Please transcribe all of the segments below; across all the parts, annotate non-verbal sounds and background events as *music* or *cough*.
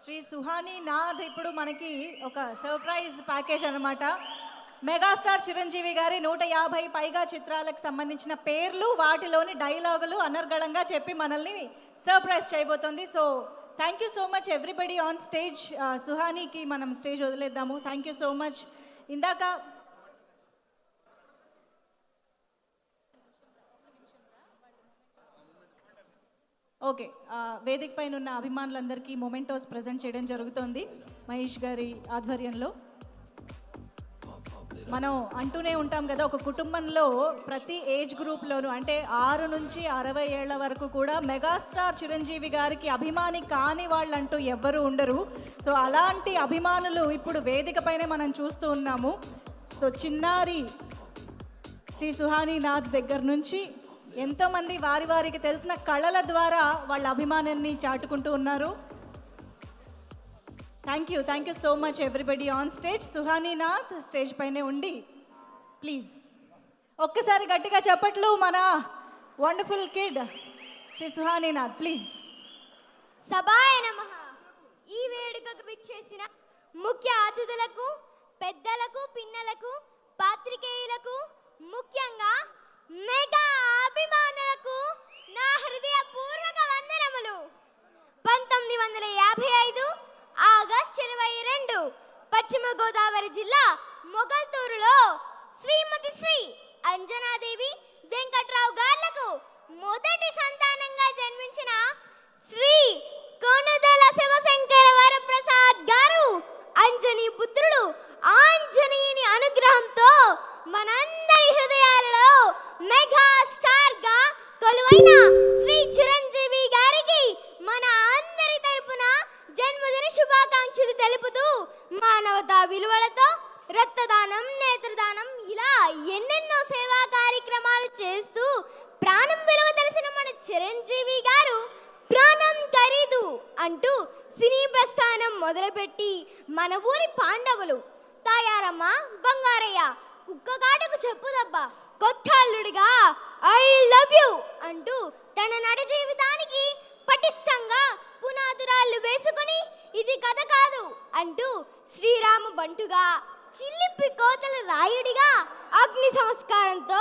శ్రీ సుహాని నాథ్ ఇప్పుడు మనకి ఒక సర్ప్రైజ్ ప్యాకేజ్ అన్నమాట. మెగాస్టార్ చిరంజీవి గారి నూట యాభై పైగా చిత్రాలకు సంబంధించిన పేర్లు వాటిలోని డైలాగులు అనర్గళంగా చెప్పి మనల్ని సర్ప్రైజ్ చేయబోతోంది. So thank you so much everybody on stage సుహానీకి మనం స్టేజ్ వదిలేద్దాము. థ్యాంక్ యూ సో మచ్ ఇందాక ఓకే వేదిక పైన ఉన్న అభిమానులందరికీ మొమెంటోస్ ప్రజెంట్ చేయడం జరుగుతోంది మహేష్ గారి ఆధ్వర్యంలో. మనం అంటూనే ఉంటాం కదా ఒక కుటుంబంలో ప్రతి ఏజ్ గ్రూప్లోనూ అంటే ఆరు నుంచి అరవై ఏళ్ళ వరకు కూడా మెగాస్టార్ చిరంజీవి గారికి అభిమాని కాని వాళ్ళంటూ ఎవ్వరూ ఉండరు. సో అలాంటి అభిమానులు ఇప్పుడు వేదికపైనే మనం చూస్తూ ఉన్నాము. సో చిన్నారి శ్రీ సుహాని నాథ్ దగ్గర నుంచి ఎంతోమంది వారి వారికి తెలిసిన కళల ద్వారా వాళ్ళ అభిమానాన్ని చాటుకుంటూ ఉన్నారు. Thank you thank you so much everybody on stage Suhaninath stage పైనే ఉండి ప్లీజ్ ఒక్కసారి గట్టిగా చెప్పట్లు మన wonderful kid Shri Suhaninath please సభాయ నమ. ఈ వేడుకకు విచ్చేసిన ముఖ్య అతిథులకు పెద్దలకు పిన్నలకు పాత్రికేయులకు ముఖ్యంగా మెగా అభిమానులకు నా హృదయపూర్వక వందనములు. పంతొమ్మిది వందల యాభై ఐదు ఆగస్ట్ ఇరవై రెండు పశ్చిమ గోదావరి జిల్లా మొగల్తూరులో శ్రీమతి శ్రీ అంజనాదేవి వెంకట్రావు గార్లకు మొదటి సంతానంగా జన్మించిన శ్రీ కొనుదల శివశంకర వరప్రసాద్ గారు అంజనీ పుత్రుడు ఆంజనేయుని అనుగ్రహంతో మనందరి హృదయాలలో మెగా స్టార్గా అయిన శ్రీ చిరంజీవి గారికి మన అందరి తరపున జన్మదిన శుభాకాంక్షలు తెలుపుతూ మానవతా విలువలతో రక్తదానం నేత్రదానం ఇలా ఎన్నెన్నో సేవా కార్యక్రమాలు చేస్తూ ప్రాణం విలువ తెలిసిన మన చిరంజీవి గారు ప్రాణం ఖరీదు అంటూ సినీ ప్రస్థానం మొదలుపెట్టి మన ఊరి పాండవులు. తాయారమ్మ బంగారయ్య కుక్కగాటకు చెప్పుదబ్బా కొత్త అల్లుడిగా ఐ లవ్ యు అంటూ తన నడ జీవితానికి పటిష్టంగా పునాదురాళ్ళు వేసుకుని ఇది కథ కాదు అంటూ శ్రీరామ బంటుగా చిల్లిప్పి కోతల రాయుడిగా అగ్ని సంస్కారంతో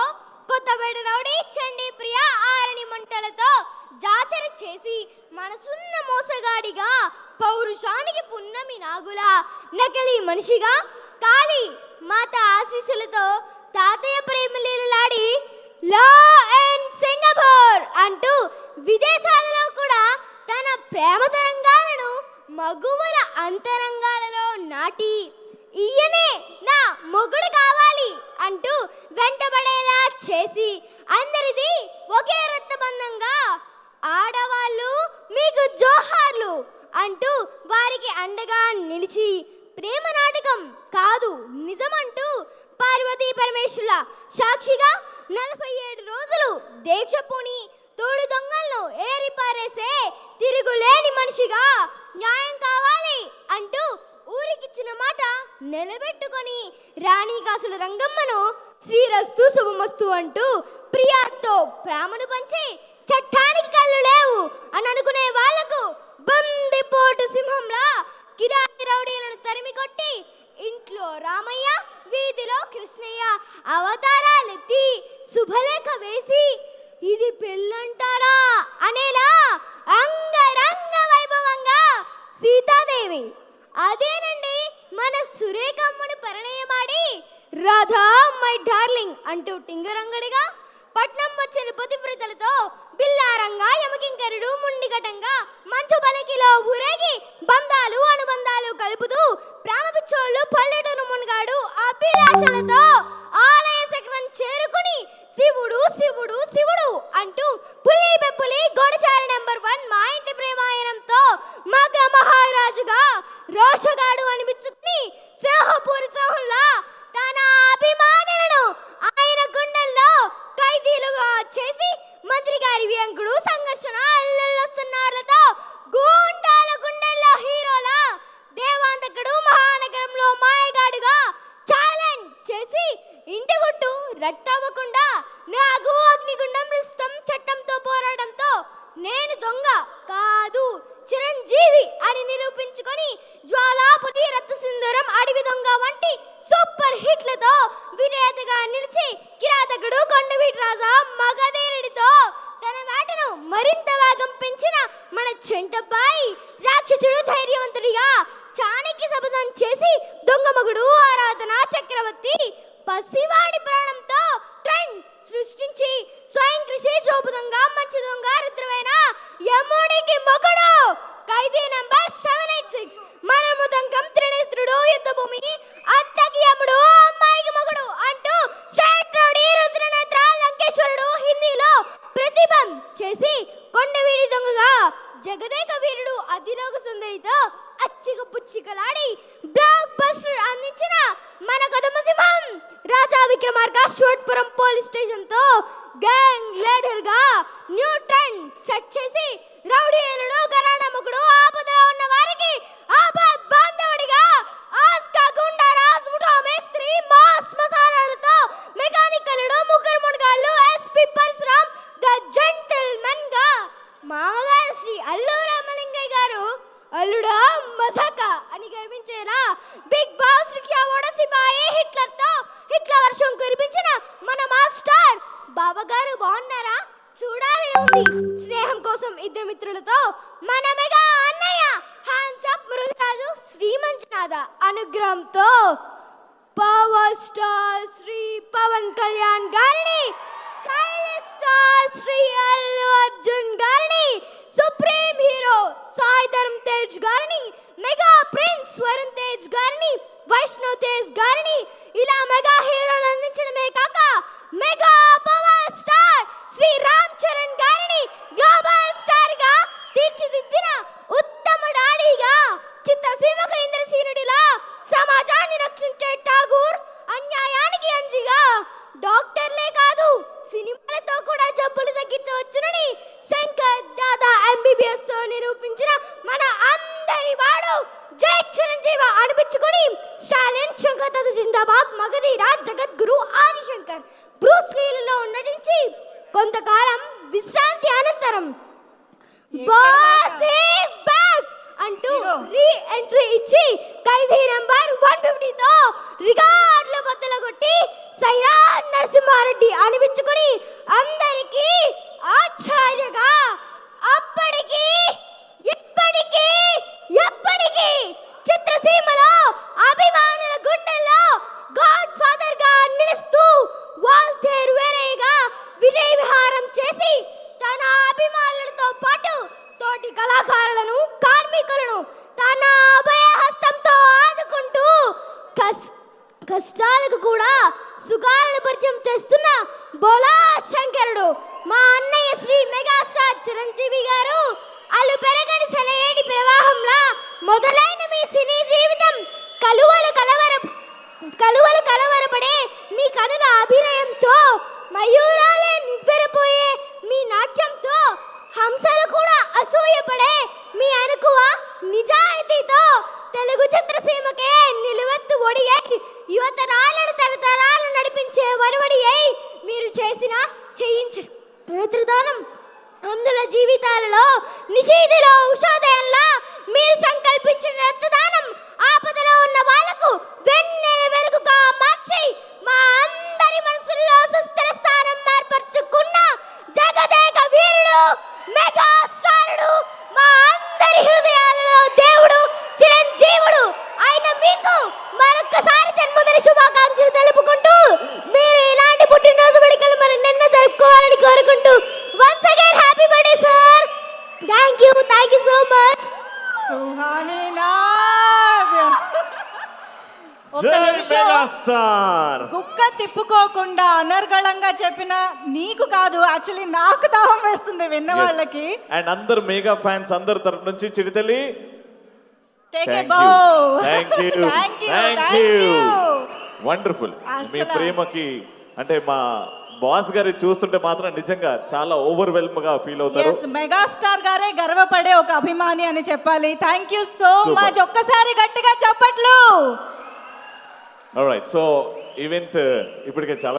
కొత్తపేట రౌడీ చండి ప్రియ ఆరణి మంటలతో జాతర చేసి మనసున్న మోసగాడిగా పౌరుషానికి పున్నమి నాగుల నకిలీ మనిషిగా కాళీ మాత ఆశీస్సులతో తాతయ్య ప్రేమ లీలలాడి లా అండ్ సింగపూర్ అంటూ విదేశాలలో కూడా తన ప్రేమ తరంగాలను మగువల అంతరంగాలలో నాటి ఈయనే నా మొగుడు కావాలి అంటూ వెంటబడేలా చేసి అందరిది ఒకే రక్తబంధంగా ఆడవాళ్ళు మీకు జోహార్లు అంటూ వారికి అండగా నిలిచి ప్రేమ నాటకం కాదు నిజమంటూ పార్వతీ పరమేశ్వరుల సాక్షిగా నలభై ఏడు రోజులు దీక్ష పూని తోడు దొంగలను ఏరిపారేసే తిరుగులేని మనిషిగా న్యాయం కావాలి అంటూ ఊరికిచ్చిన మాట నిలబెట్టుకొని రాణి కాసుల రంగమ్మను శ్రీరస్తు శుభమస్తు అంటూ ప్రియాతో ప్రేమను పంచి చట్టానికి కళ్ళు లేవు. సీతాదేవి అదేనండి మన సురేఖమ్మని పరిణయమాడి రాధా మై డార్లింగ్ అంటూ టింగరంగడిగా పట్నం వచ్చిన పతివ్రతలతో బిల్లారంగా యమకింకరుడు ముండిగటంగా మంచు బలకిలో ఊరేగి బంధాలు అనుబంధాలు కలుపుతూ ప్రేమ పిచ్చోళ్ళు పల్లెటూరు మునిగాడు అభిలాషలతో మంత్రి గారి వ్యంకుడు సంఘర్షణ అల్లొస్తున్నారతో గూండాల గుండెల్లో హీరోలా దేవాంతకుడు మహానగరంలో మాయగాడుగా ఛాలెంజ్ చేసి ఇంటి గుట్టు రట్టవ్వకుండా నాకు అగ్నిగుండం రిస్తం చట్టంతో పోరాడంతో నేను దొంగ కాదు చిరంజీవి అని నిరూపించుకొని జ్వాలాపుటి జ్వాలాపురి రక్త సింధూరం అడవి దొంగ వంటి సూపర్ హిట్లతో విజేతగా నిలిచి కిరాతకుడు కొండవీటి రాజా మగధీరుడితో తన వేటను మరింత వేగం పెంచిన మన చెంటబ్బాయి రాక్షసుడు ధైర్యవంతుడిగా చాణక్య శపథం చేసి దొంగ మగుడు ఆరాధన చక్రవర్తి పసివాడి ప్రాణంతో ట్రెండ్ సృష్టించి స్వయం కృషి చూపుదంగా మంచి దొంగ రుద్రమైన Yamudiki Mogudu. Khaidi number seven eight six. మనము దొంగం త్రినేత్రుడు యుద్ధ రాజా విక్రమార్క పోలీస్ స్టేషన్తో గ్యాంగ్ లీడర్గా న్యూ ట్రెండ్ సెట్ చేసి రౌడీ ఏలుడు గరాణముకుడు ఆపదలో ఉన్న వారికి ఆపద్ బాంధవుడిగా ఆస్కా గుండా రాజ్ ముఠా మేస్త్రి మాస్ మసాలాలతో మెకానికలుడు ముగ్గురు మునగాళ్ళు ఎస్పి పరశురామ్ ద జెంటిల్మెన్గా మామగారు శ్రీ అల్లు రామలింగయ్య గారు అల్లుడా మజాక అని గర్వించేలా బిగ్ బావగారు బాగున్నారా? చూడాలని ఉంది స్నేహం కోసం ఇద్దరు మిత్రులతో మన మెగా అన్నయ్య హ్యాండ్స్ అప్ మృగరాజు శ్రీమంచనాథ అనుగ్రహంతో పవర్ స్టార్ శ్రీ పవన్ కళ్యాణ్ గారిని స్టైలిష్ స్టార్ శ్రీ అల్లు అర్జున్ గారిని సుప్రీం హీరో సాయి ధరమ్ తేజ్ గారిని మెగా ప్రిన్స్ వరుణ్ తేజ్ గారిని వైష్ణవ్ తేజ్ గారిని ఇలా మెగా హీరోలు అందించడమే mega power star Shri Ram Charan గారిని గ్లోబల్ స్టార్గా తీర్చిదిద్దిన ఉత్తమ డాడీగా చిత్రసీమకు ఇంద్రసీనుడిలా సమాజాన్ని రక్షించే ఠాగూర్ అన్యాయానికి అంజిగా డాక్టర్లే కాదు సినిమాలతో కూడా జబ్బులు తగ్గించవచ్చునని శంకర్ దాదా ఎంబీబీఎస్తో నిరూపించిన మన అందరి వాడు జై చిరంజీవి అనిపించుకొని స్టాలిన్ శంకర్ జిందాబాద్ మగధీర జగద్గురు ఆదిశంకర్ బ్రూస్ లీలలో నటించి కొంతకాలం విశ్రాంతి అనంతరం బాస్ ఈస్ బ్యాక్ అంటూ. రీ ఎంట్రీ ఇచ్చి ఖైదీ నంబర్ వన్ ఫిఫ్టీతో రికార్డుల బద్దలు కొట్టి సైరా నరసింహారెడ్డి అనిపించుకుని అందరికీ ఆచార్యగా అప్పటికి కష్టాలకు కూడా సుఖాలను పరిచయం చేస్తున్న బోలా శంకరుడు మా అన్నయ్య శ్రీ మెగాస్టార్ చిరంజీవి గారు. అల్లు పెరగని సెలయేటి ప్రవాహంలా మొదలైన మీ సినీ జీవితం కలువలు కలవర కలువలు కలవరపడే మీ కనుల అభినయంతో మయూరాలే నివ్వెరపోయే మీ నాట్యంతో హంసలు కూడా అసూయపడే మీ అనుకువ నిజాయితీతో తెలుగు చిత్రసీమకే నిలువెత్తు ఒడియై యువతరాలను తరతరాలు నడిపించే వరవడియై అయి మీరు చేసిన చేయించు. నేత్రదానం అందుల జీవితాలలో నిషేధిలో ఉషోదయంలో మీరు సంకల్పించిన రక్తదానం ఆపదలో ఉన్న వాళ్ళకు వెన్నెల వెలుగుగా మార్చి మా అందరి మనసుల్లో సుస్థిర స్థానం ఏర్పరచుకున్న జగదేక వీరుడు మెగా స్టారుడు మా అందరి హృదయాలలో దేవుడు చిరంజీవుడు ఆయన మీకు మరొక్కసారి జన్మదిన శుభాకాంక్షలు తెలుపుకుంటూ మీరు ఇలాంటి పుట్టినరోజు వేడుకలు మరి నిన్న జరుపుకోవాలని కోరుకుంటూ once again happy birthday sir thank you thank you so much Suhani Nag ఒక్క జై నిమిషం మెగాస్టార్ కుక్క తిప్పుకోకుండా అనర్గళంగా చెప్పిన నీకు కాదు యాక్చువల్లీ నాకు దాహం వేస్తుంది విన్న వాళ్ళకి. అండ్ అందరు మెగా ఫ్యాన్స్ అందరి తరపు నుంచి యూ వండర్ఫుల్ *laughs* మీ ప్రేమకి అంటే మా బాస్ గారి చూస్తుంటే మాత్రం నిజంగా చాలా ఓవర్వెల్మ్గా ఫీల్ అవుతారు మెగాస్టార్ గారే గర్వపడే ఒక అభిమాని అని చెప్పాలి. Thank you so. మచ్ ఒక్కసారి గట్టిగా చప్పట్లు. రైట్ సో ఈవెంట్ ఇప్పటికే చాలా